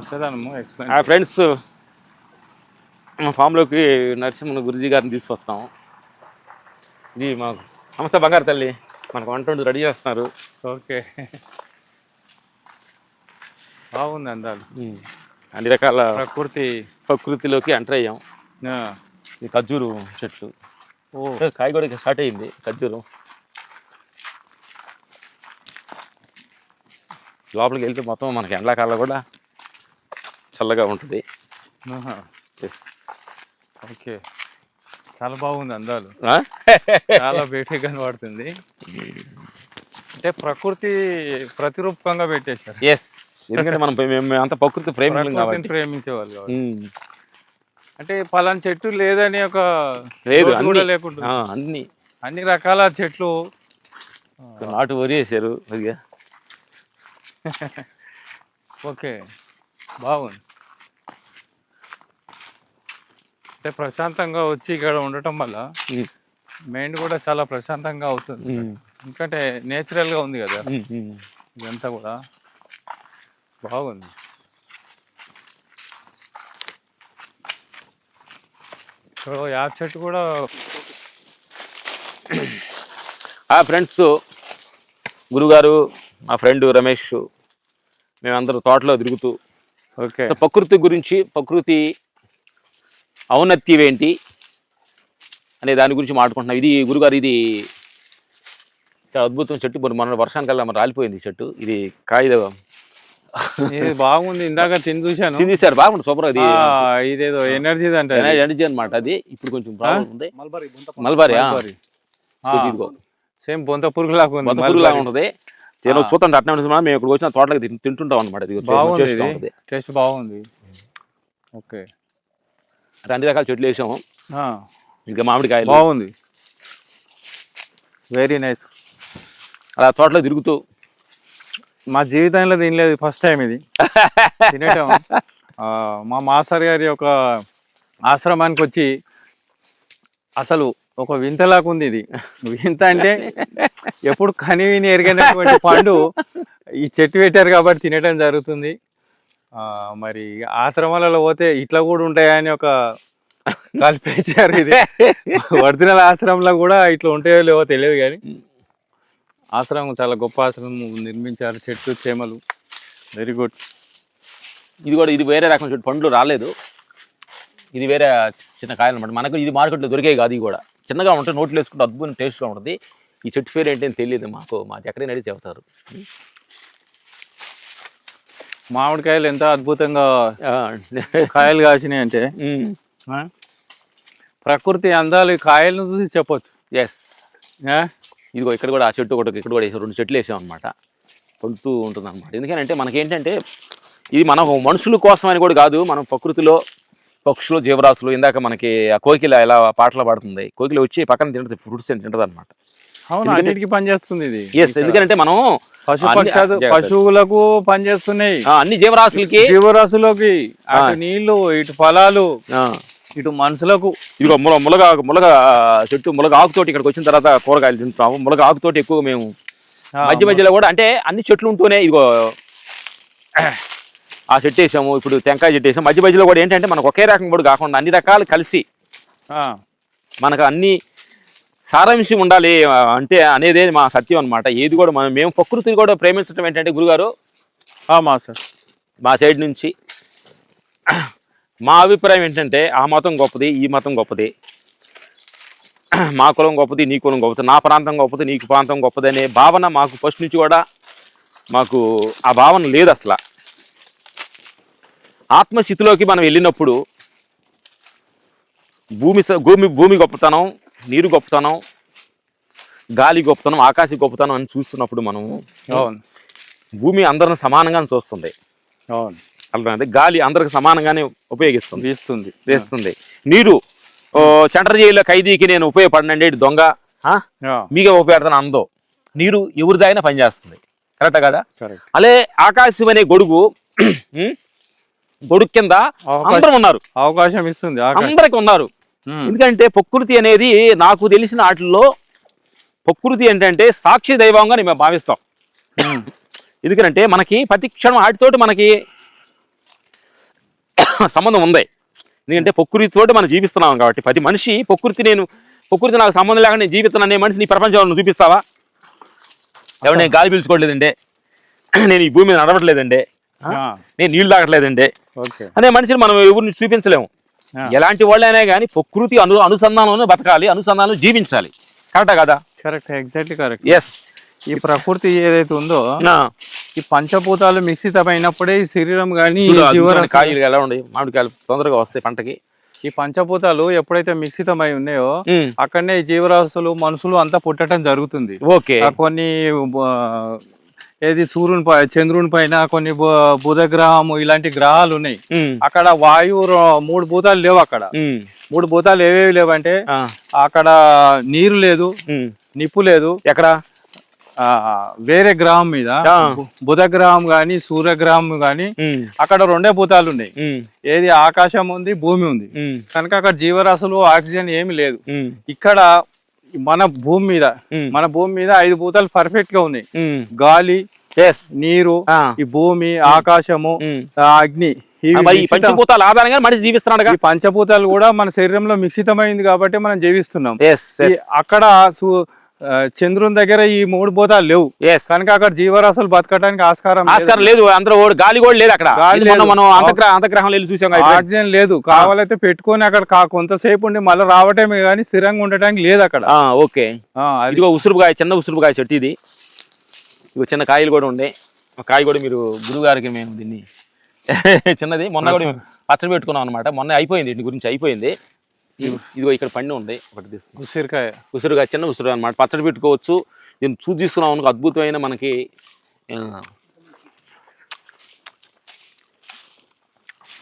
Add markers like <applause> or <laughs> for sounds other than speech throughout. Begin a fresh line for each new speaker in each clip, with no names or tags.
Friends మా ఫామ్లోకి నరసింహ గురుజీ గారిని తీసుకొస్తున్నాం ఇది మాకు నమస్తే బంగారు తల్లి మనకు వంట వండి రెడీ చేస్తున్నారు.
ఓకే. బాగుంది అందాలు.
అన్ని రకాల
ప్రకృతి.
ప్రకృతిలోకి ఎంటర్ అయ్యాం. ఈ ఖర్జూరు చెట్లు.
ఓ.
కాయ కూడా స్టార్ట్ అయింది ఖర్జూరు. లోపలికి వెళ్తే మొత్తం మనకి ఎండాకాలం కూడా చల్లగా ఉంటుంది.
ఓకే. చాలా బాగుంది అందాలు? చాలా బయటగా కనబడుతుంది అంటే ప్రకృతి ప్రతిరూపకంగా పెట్టేశారు.
ఎస్ ఎందుకంటే మనం అంత ప్రకృతి కాబట్టి.
ప్రేమించేవాళ్ళు. అంటే పలానా చెట్టు లేదని ఒక
లేదు
కూడా
అన్ని.
లేకుండా
అన్ని.
అన్ని రకాల చెట్లు.
నాటు వరి వేసారు
ఓకే. బాగుంది. అంటే ప్రశాంతంగా వచ్చి ఇక్కడ ఉండటం వల్ల. మైండ్ కూడా చాలా ప్రశాంతంగా అవుతుంది. ఎందుకంటే నేచురల్గా ఉంది కదా. ఇదంతా కూడా బాగుంది ఇక్కడ యాప్ చెట్టు కూడా
ఆ ఫ్రెండ్స్ గురుగారు మా ఫ్రెండ్ రమేష్ మేమందరూ తోటలో తిరుగుతూ
ఓకే
ప్రకృతి గురించి ప్రకృతి ఔన్నత్యం ఏంటి అనే దాని గురించి మాట్లాడుకుంటున్నాం ఇది గురుగారు ఇది చాలా అద్భుతం చెట్టు. మొన్న మొన్న వర్షానికల్లా మన రాలిపోయింది ఈ చెట్టు. ఇది
ఇది బాగుంది. ఇందాక తిని చూశాను.
తినేసారు బాగుంది. సూపర్ అది
ఆ, ఇదేదో ఎనర్జీ అంటే
ఎనర్జీ అనమాట అది. ఇప్పుడు కొంచెం ఉంది.
మల్బరీ.
సేమ్ బొంత పురుగు లాగా ఉంది
పురుగులాగా
మల్బరీ.
ఉంటుంది. నేను చూద్దాం అట్నే ఉంటుంది మేము ఇక్కడ వచ్చిన తోటలకు తిన్- తింటుంటాం అనమాట ఇది.
టేస్ట్ బాగుంది. ఓకే.
అన్ని రకాల చెట్లు వేసాము. ఇంకా మామిడికాయలు.
బాగుంది. వెరీ నైస్
అలా తోటలో తిరుగుతూ.
మా జీవితంలో తినలేదు ఫస్ట్ టైం ఇది. <laughs> తినటం మా మాస్టర్ గారి ఒక ఆశ్రమానికి వచ్చి అసలు ఒక వింతలాగా ఉంది ఇది. వింత అంటే ఎప్పుడు కని విని ఎరగనటువంటి పండు ఈ చెట్టు పెట్టారు కాబట్టి తినటం జరుగుతుంది. మరి ఆశ్రమాలలో పోతే ఇట్లా కూడా ఉంటాయని ఒక కల్పించారు ఇది. ఒరిజినల్ ఆశ్రమంలో కూడా ఇట్లా ఉంటాయో లేవో తెలియదు కానీ. ఆశ్రమం చాలా గొప్ప ఆశ్రమం. నిర్మించారు చెట్టు చేమలు వెరీ గుడ్
ఇది కూడా ఇది వేరే రకం చెట్టు పండ్లు రాలేదు. ఇది వేరే చిన్న కాయలు అనమాట మనకు ఇది మార్కెట్లో దొరికే కాదు ఇది కూడా. చిన్నగా ఉంటే నోట్లో వేసుకుంటే అద్భుతం టేస్ట్గా ఉంటుంది. ఈ చెట్టు పేరు ఏంటని తెలియదు మాకు. మా ఎక్కడైనా అడిగి చెబుతారు.
మామిడికాయలు ఎంత అద్భుతంగా కాయలు కాసినాయి అంటే? ప్రకృతి అందాలు ఈ కాయలను చూసి చెప్పొచ్చు.
ఎస్? ఇదిగో ఇక్కడ కూడా ఆ చెట్టు ఒకటి ఇక్కడ కూడా వేసాం రెండు చెట్లు వేసాం అనమాట పొందుతూ ఉంటుంది అనమాట ఎందుకంటే మనకేంటంటే ఇది మనం మనుషుల కోసం అని కూడా కాదు మనం ప్రకృతిలో పక్షులు జీవరాశులు ఇందాక మనకి ఆ కోకిల ఎలా పాటలు పాడుతుంది కోకిల వచ్చి పక్కన తింటుంది ఫ్రూట్స్ అని తింటుంది అనమాట
పనిచేస్తుంది ఇది.
ఎస్ ఎందుకంటే మనం
పశు పక్షాలు. పశువులకు పనిచేస్తున్నాయి.
అన్ని జీవరాశులకి?
జీవరాశులకి. అటు. నీళ్ళు ఇటు ఫలాలు ఇటు మనుషులకు.
ఇదిగో ముల ములగ ములగ చెట్టు ములగ ఆకుతోటి ఇక్కడికి వచ్చిన తర్వాత కూరగాయలు తింటున్నాము. ములగ ఆకుతోటి ఎక్కువ మేము మధ్య మధ్యలో కూడా అంటే అన్ని చెట్లు ఉంటూనే ఇదిగో ఆ చెట్టు వేసాము. ఇప్పుడు టెంకాయ చెట్టు వేసాము. మధ్య మధ్యలో కూడా ఏంటంటే మనకు ఒకే రకం కూడా కాకుండా అన్ని రకాలు కలిసి మనకు అన్ని సారాంశం ఉండాలి అంటే అనేదే మా సత్యం అన్నమాట. ఏది కూడా మనం మేము ప్రకృతిని కూడా ప్రేమించడం ఏంటంటే గురుగారు?
ఆ మాస్టర్
మా సైడ్ నుంచి మా అభిప్రాయం ఏంటంటే ఆ మతం గొప్పది ఈ మతం గొప్పది. మా కులం గొప్పది నీ కులం గొప్పది నా ప్రాంతం గొప్పది నీకు ప్రాంతం గొప్పది అనే భావన మాకు ఫస్ట్ నుంచి కూడా మాకు ఆ భావన లేదు అసలు. ఆత్మస్థితిలోకి మనం వెళ్ళినప్పుడు భూమి భూమి భూమి గొప్పతనం నీరు గొప్పతనం గాలి గొప్పతనం ఆకాశ గొప్పతనం అని చూస్తున్నప్పుడు మనం
అవును.
భూమి అందరిని సమానంగా చూస్తుంది. అర్థమైంది? గాలి అందరికి సమానంగానే ఉపయోగిస్తుంది.
వీస్తుంది.
వేస్తుంది. నీరు జైల్లో ఖైదీకి నేను ఉపయోగపడినండి దొంగ? మీకే ఉపయోగపడతాను అందో. నీరు ఎవరిదైనా పనిచేస్తుంది. కరెక్ట్ కదా. అలే ఆకాశం అనే గొడుగు? గొడుగు కింద అందరం ఉన్నారు.
అవకాశం ఇస్తుంది
అందరికి ఉన్నారు. ఎందుకంటే ప్రకృతి అనేది నాకు తెలిసిన వాటిల్లో ప్రకృతి ఏంటంటే సాక్షి దైవంగా మేము భావిస్తాం. ఎందుకంటే మనకి ప్రతి క్షణం వాటితోటి మనకి సంబంధం ఉంది. ఎందుకంటే ప్రకృతితోటి మనం జీవిస్తున్నాం కాబట్టి ప్రతి మనిషి ప్రకృతి నేను ప్రకృతి నాకు సంబంధం లేకుండా నేను జీవిస్తున్నాను అనే మనిషి నీ ప్రపంచంలో చూపిస్తావా? ఎవరు నేను గాలి పీల్చుకోవట్లేదండి. నేను ఈ భూమి మీద నడవట్లేదండి. నేను నీళ్ళు తాగట్లేదండి. అనే మనిషిని మనం ఎవరిని చూపించలేము. ఎలాంటి వాళ్ళైనా కానీ ప్రకృతి అను అనుసంధానంలో బతకాలి అనుసంధానం జీవించాలి. కరెక్టా కదా?
Correct exactly correct.
ఎస్
ఈ ప్రకృతి ఏదైతే ఉందో ఈ పంచభూతాలు మిశ్రితమైనప్పుడే ఈ శరీరం కానీ
కాయలు ఎలా ఉండే మామిడికాయలు తొందరగా వస్తాయి పంటకి.
ఈ పంచభూతాలు ఎప్పుడైతే మిశ్రితమై ఉన్నాయో అక్కడనే జీవరాశులు మనుషులు అంతా పుట్టడం జరుగుతుంది.
ఓకే.
కొన్ని ఏది సూర్యుని పై చంద్రుని పైన కొన్ని బుధ గ్రహము ఇలాంటి గ్రహాలు ఉన్నాయి. అక్కడ వాయువు మూడు భూతాలు లేవు అక్కడ. మూడు భూతాలు ఏవేవి లేవంటే అక్కడ నీరు లేదు. నిప్పు లేదు.
ఎక్కడ?
ఆ, వేరే గ్రహం మీద బుధ గ్రహం గాని సూర్యగ్రహం గాని
ఉమ్,
అక్కడ రెండే భూతాలు ఉన్నాయి. ఏది ఆకాశం ఉంది భూమి ఉంది. కనుక అక్కడ జీవరాశులు ఆక్సిజన్ ఏమి లేదు. ఇక్కడ మన భూమి మీద మన భూమి మీద ఐదు భూతాలు పర్ఫెక్ట్గా ఉన్నాయి. గాలి నీరు ఈ భూమి ఆకాశము అగ్ని
పంచభూతాల ఆధారంగా మనిషి జీవిస్తున్నాడుగా.
ఈ పంచభూతాలు కూడా మన శరీరంలో మిశ్రితమైంది కాబట్టి మనం జీవిస్తున్నాం. అక్కడ చంద్రుని దగ్గర ఈ మూడు భూతాలు లేవు. కనుక అక్కడ జీవరాశులు బతకడానికి ఆస్కారం లేదు.
ఆస్కారం లేదు అందరూ గాలి కూడా లేదు అక్కడ. మనం అంతగ్రహ చూసాం
ఆక్సిజన్ లేదు. కావాలైతే పెట్టుకొని అక్కడ కా- కొంతసేపు ఉండి మళ్ళీ రావటమే కానీ స్థిరంగా ఉండటానికి లేదు అక్కడ.
ఓకే.
ఆ, అది
ఇదిగో ఉసురుగాయ చిన్న ఉసురుగాయ చెట్టు ఇది. ఇదిగో చిన్న కాయలు కూడా ఉండే. ఆ కాయ కూడా మీరు గురువు గారికి మేము దీన్ని <laughs> చిన్నది. మొన్న కూడా పచ్చడి పెట్టుకున్నాం అనమాట మొన్న అయిపోయింది దీని గురించి అయిపోయింది. ఇదిగో- ఇక్కడ పండు ఉంది. ఒకటి
ఉసిరికాయ.
ఉసురుగా చిన్న ఉసురు అనమాట పచ్చడి పెట్టుకోవచ్చు. దీన్ని చూసి తీసుకున్నాం అనుకో అద్భుతమైన మనకి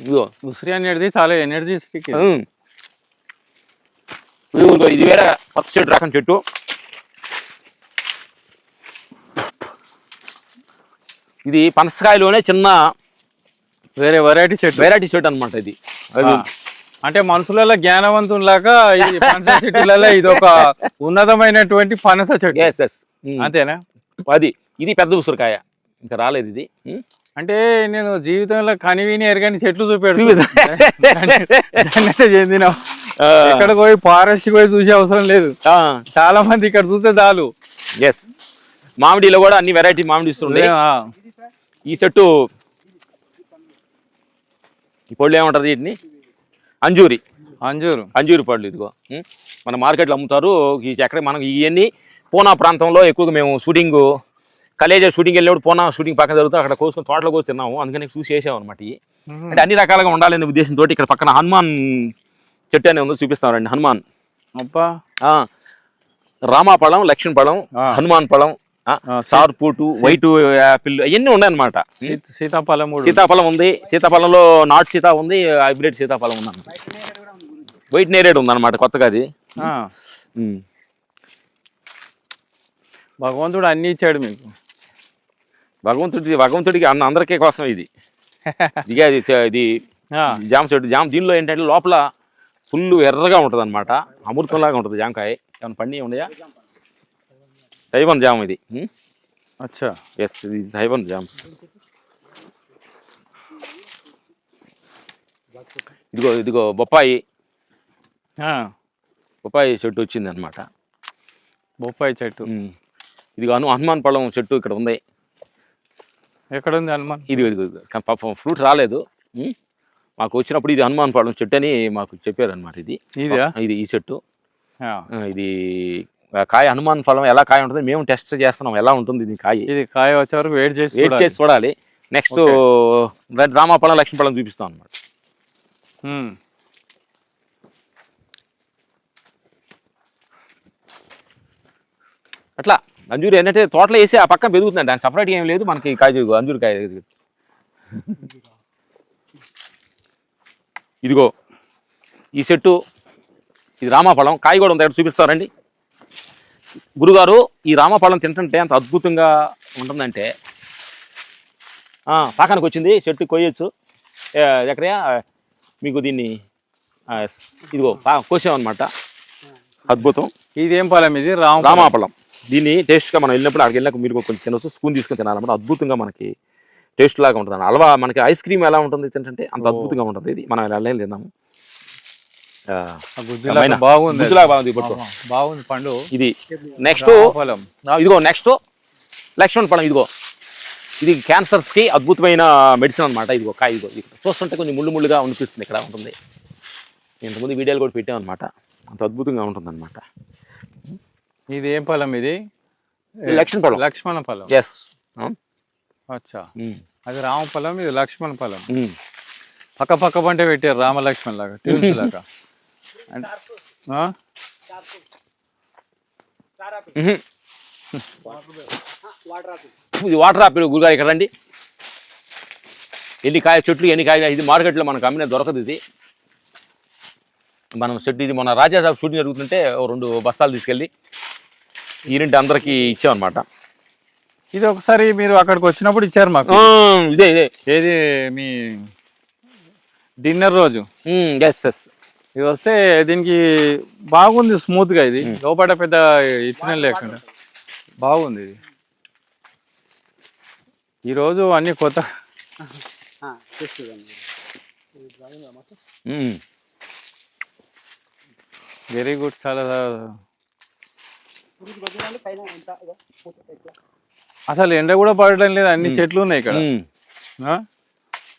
ఇదిగో.
ఉసిరి అనేది చాలా.
ఇదిగో ఇది వేరే పచ్చ చెట్టు రకం చెట్టు. ఇది పనసకాయలోనే చిన్న
వేరే వెరైటీ చెట్టు.
వెరైటీ చెట్టు అనమాట ఇది.
అంటే మనుషులలో జ్ఞానవంతులాగా ఇది పనస చెట్టులలో ఇది ఒక ఉన్నతమైనటువంటి పనస చెట్టు.
ఉమ్.
అంతేనా
అది ఇది పెద్ద ఉసురుకాయ ఇంకా రాలేదు ఇది ఉమ్.
అంటే నేను జీవితంలో కనివిని ఎరగని చెట్లు చూపెడు. చెందిన
ఆ,
ఎక్కడ పోయి ఫారెస్ట్ పోయి చూసే అవసరం లేదు చాలా మంది ఇక్కడ చూస్తే చాలు
yes. మామిడిలో కూడా అన్ని వెరైటీ మామిడి ఇస్తుండే ఈ చెట్టు ఈ పళ్ళు ఏమంటారు వీటిని అంజూరి.
అంజూరు.
అంజూరు పళ్ళు ఇదిగో. మన మార్కెట్లో అమ్ముతారు. ఈ చక్కెర మనం ఇవన్నీ పూనా ప్రాంతంలో ఎక్కువగా మేము షూటింగ్ కలేజ్ షూటింగ్ వెళ్ళినప్పుడు పూనా షూటింగ్ పక్కన జరుగుతుంది. అక్కడ కోసుకొని తోటలో కోసి తిన్నాము. అందుకని చూసి చేసాం అనమాట అంటే అన్ని రకాలుగా ఉండాలనే ఉద్దేశంతో ఇక్కడ పక్కన హనుమాన్ చెట్టు అనే ఉందో చూపిస్తామండి హనుమాన్. రామాపళం
లక్ష్మీపళం
హనుమాన్ పళం ఆ,
ఆ,
సార్పూటు వైట్ యాపిల్ అవన్నీ ఉన్నాయన్నమాట.
సీ- సీతాఫలముడు.
సీతాఫలం ఉంది సీతాఫలంలో నాటు సీతా ఉంది హైబ్రిడ్ సీతాఫలం ఉంది అన్నమాట వైట్ నేరేడ్ ఉంది అనమాట కొత్తగా అది.
భగవంతుడు అన్ని ఇచ్చాడు మీకు.
భగవంతుడి భగవంతుడికి అన్న అందరికీ కోసం ఇది. <laughs> ఇక ఇది జామ చెట్టు జామ దీనిలో ఏంటంటే లోపల ఫుల్ ఎర్రగా ఉంటుంది అనమాట అమృతంలాగా ఉంటుంది జామకాయ. ఏమైనా పండి ఉన్నాయా తైవన్ జామ ఇది
అచ్చా
ఎస్ ఇది తైవన్ జామ్ ఇదిగో ఇదిగో బొప్పాయి బొప్పాయి చెట్టు వచ్చింది అనమాట
బొప్పాయి చెట్టు
ఇదిగో హను హనుమాన్ పళ్ళం చెట్టు ఇక్కడ ఉంది.
ఎక్కడ ఉంది హనుమాన్
ఇది ఇది పాపం ఫ్రూట్ రాలేదు. ఉమ్. మాకు వచ్చినప్పుడు ఇది హనుమాన్ పళ్ళం చెట్టు అని మాకు చెప్పారు అనమాట ఇది.
ఇదా?
ఇది ఈ చెట్టు. ఇది కాయ హనుమాన్ ఫలం ఎలా కాయ ఉంటుంది మేము టెస్ట్ చేస్తున్నాం. ఎలా ఉంటుంది ఇది కాయ?
ఇది కాయ వచ్చే వరకు వెయిట్ చేసి
వెయిట్
చూడాలి.
చేసి చూడాలి. నెక్స్ట్ రామాపళ్ళం లక్ష్మీ పళ్ళం చూపిస్తాం అనమాట
ఉమ్.
అట్లా అంజూరి ఏంటంటే తోటలో వేసి ఆ పక్కన పెరుగుతుందండి దానికి సపరేట్గా ఏం లేదు మనకి కాయ అంజూరి కాయ ఇది. ఇదిగో ఈ చెట్టు ఇది రామాఫలం కాయ కూడా ఉంది? చూపిస్తారండి గురుగారు ఈ రామఫలం తింటుంటే అంత అద్భుతంగా ఉంటుందంటే పాకానికి వచ్చింది చెట్టు కొయ్యొచ్చు. ఏ, ఎక్కడయా మీకు దీన్ని ఇదిగో కోసామన్నమాట. అద్భుతం.
ఇదేం ఫలం ఇది? రామ
రామాఫలం. దీన్ని టేస్ట్గా మనం వెళ్ళినప్పుడు అక్కడికి వెళ్ళినాక మీరు కొంచెం తినవచ్చు స్పూన్ తీసుకొని తినాలన్నమాట. అద్భుతంగా మనకి టేస్ట్ లాగా ఉంటుంది హల్వా మనకి ఐస్ క్రీమ్ ఎలా ఉంటుంది తింటే అంత. అద్భుతంగా ఉంటుంది. ఇది మనం వెళ్ళి తిందాము ఆ,
ఆ గుజ్జులాగా
అమ్మాయినా?
బాగుంది.
గుజ్జులాగా బాగుంది
బాగుంది పండు.
ఇది నెక్స్ట్
ఫలం.
ఇదిగో నెక్స్ట్ లక్ష్మణ్ పழం ఇదిగో. ఇది క్యాన్సర్స్కి అద్భుతమైన మెడిసిన్ అనమాట ఇదిగో కాయ ఇదిగో ఇది చూస్తుంటే కొంచెం ముళ్ళు ముళ్ళుగా అనిపిస్తుంది ఇక్కడ ఉంటుంది. ఇంతకుముందు వీడియోలు కూడా పెట్టామన్నమాట అంత అద్భుతంగా ఉంటుంది అనమాట
ఇది ఏం ఫలం ఇది?
లక్ష్మణ ఫలం.
లక్ష్మణ ఫలం.
ఎస్
అచ్చా. అది రామ ఫలం ఇది లక్ష్మణ ఫలం. పక్క పక్క పంటే పెట్టారు రామ లక్ష్మణ్ లాగా ట్యూన్స్ లాగా?
ఇది వాటర్ ఆపిల్ గురుగారు ఇక్కడ రండి. ఎన్ని కాయ చెట్లు ఎన్ని కాయ ఇది మార్కెట్లో మనకు అమ్మిన దొరకదు ఇది. మనం చెట్టు ఇది మన రాజాసాబ్ షూటింగ్ జరుగుతుంటే రెండు బస్తాలు తీసుకెళ్ళి ఈరింటి అందరికీ ఇచ్చామన్నమాట.
ఇది ఒకసారి మీరు అక్కడికి వచ్చినప్పుడు ఇచ్చారు మాకు.
ఇదే ఇదే.
ఏది మీ డిన్నర్ రోజు?
ఎస్ ఎస్
ఇది వస్తే దీనికి బాగుంది స్మూత్గా ఇది. లోపల పెద్ద ఇచ్చిన లేకుండా. బాగుంది ఇది. ఈరోజు అన్ని కొత్త. వెరీ గుడ్ చాలా అసలు ఎండ కూడా పడడం లేదు. అన్ని చెట్లు ఉన్నాయి ఇక్కడ?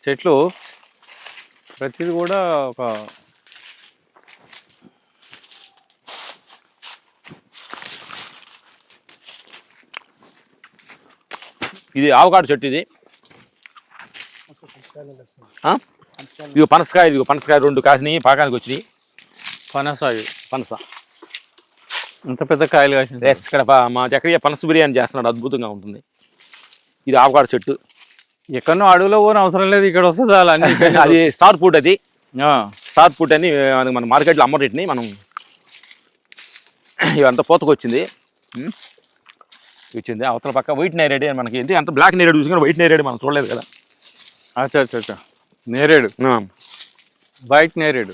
చెట్లు. ప్రతిది కూడా ఒక
ఇది ఆవకాడు చెట్టు ఇది. ఆ? ఇదిగో పనసకాయ ఇదిగో పనసకాయ రెండు కాసినాయి పాకానికి వచ్చినాయి.
పనసాగి
పనస.
ఇంత పెద్ద కాయలు
ఎస్ ఇక్కడ మా చక్రయ్య పనస బిర్యానీ చేస్తున్నాడు అద్భుతంగా ఉంటుంది. ఇది ఆవకాడు చెట్టు.
ఎక్కడో అడవిలో పోని అవసరం లేదు ఇక్కడ వస్తే చాలు <laughs>
అది స్టార్ ఫుడ్ అది. స్టార్ ఫుడ్ అని మన మార్కెట్లో అమ్మరేటిని మనం ఇవంతా పోతకు వచ్చింది. అవతల పక్క వైట్ నేరేడు అని మనకి. ఏంటి అంత బ్లాక్ నేరేడు చూసుకుని వైట్ నేరేడు మనం చూడలేదు కదా.
అచ్చా అచ్చా అచ్చా నేరేడు. వైట్ నేరేడు.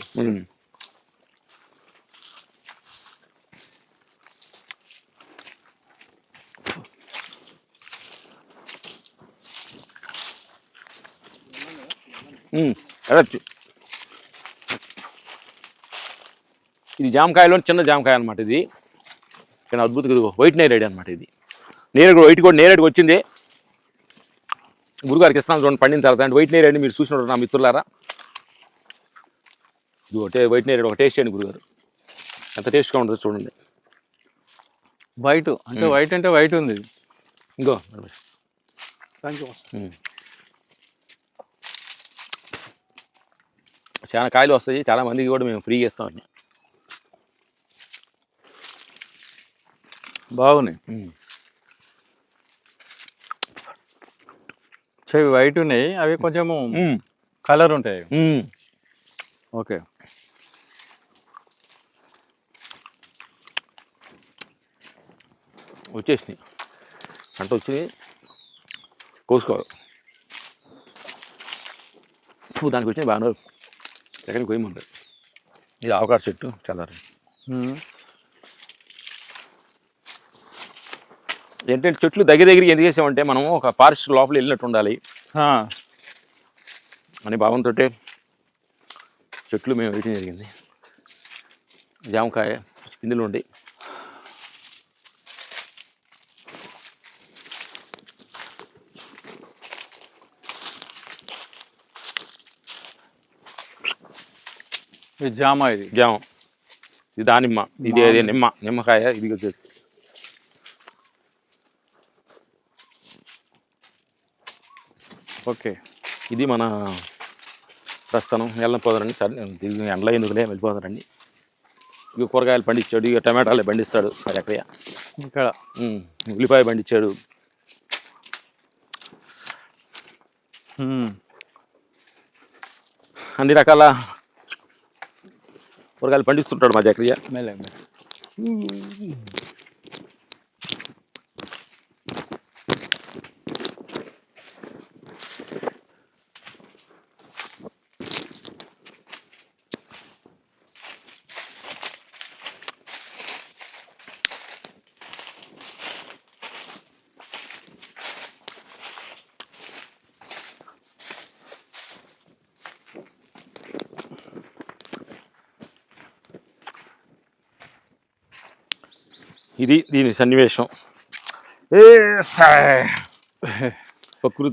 ఇది జామకాయలో చిన్న జామకాయ అనమాట ఇది. కానీ అద్భుతంగా వైట్ నేరేడు అనమాట ఇది. నేరేడు వైట్ కూడా నేరేడు వచ్చింది. గురుగారికి ఇస్తున్నాను చూడండి పండిన తర్వాత. అంటే వైట్ నేరేడు మీరు చూసినట్టు నా మిత్రులారా. ఇది ఒకటే వైట్ నేరేడు ఒక టేస్ట్ చేయండి గురుగారు. ఎంత టేస్ట్గా ఉంటుందో చూడండి.
వైట్. అంటే వైట్ అంటే వైట్ ఉంది.
ఇంకో ఉమ్. చాలా కాయలు వస్తాయి. చాలా మందికి కూడా మేము ఫ్రీగా ఇస్తామండి
బాగున్నాయి. చెవి వైట్ ఉన్నాయి. అవి కొంచెము కలర్ ఉంటాయి. ఓకే.
వచ్చేసినాయి. పంట వచ్చినాయి కోసుకోవాలి. దానికి వచ్చినాయి బాగా ఎక్కడికి పోయమంటారు ఇది ఆవకాడ చెట్టు చాలా ఏంటంటే చెట్లు దగ్గర దగ్గరికి ఎందుకు చేసామంటే మనం ఒక ఫారెస్ట్ లోపల వెళ్ళినట్టు ఉండాలి. అని భావంతో చెట్లు మేము వేయటం జరిగింది. జామకాయ పిందులు ఉండి.
ఇది జామ ఇది.
జామ. ఇది దానిమ్మ. ఇది అది నిమ్మ. నిమ్మకాయ ఇది వచ్చేసి
ఓకే.
ఇది మన ప్రస్థానం వెళ్ళిపోదారండి సరే తిరిగి ఎండలో ఎందుకులే వెళ్ళిపోదారండి ఇక కూరగాయలు పండించాడు ఇక టమాటాలు పండిస్తాడు మరి ఎక్కడయ్య
ఇక్కడ.
ఉల్లిపాయ పండించాడు. అన్ని రకాల కూరగాయలు పండిస్తుంటాడు మా జక్రియ. ఇది దీని సన్నివేశం ఏ. ప్రకృతి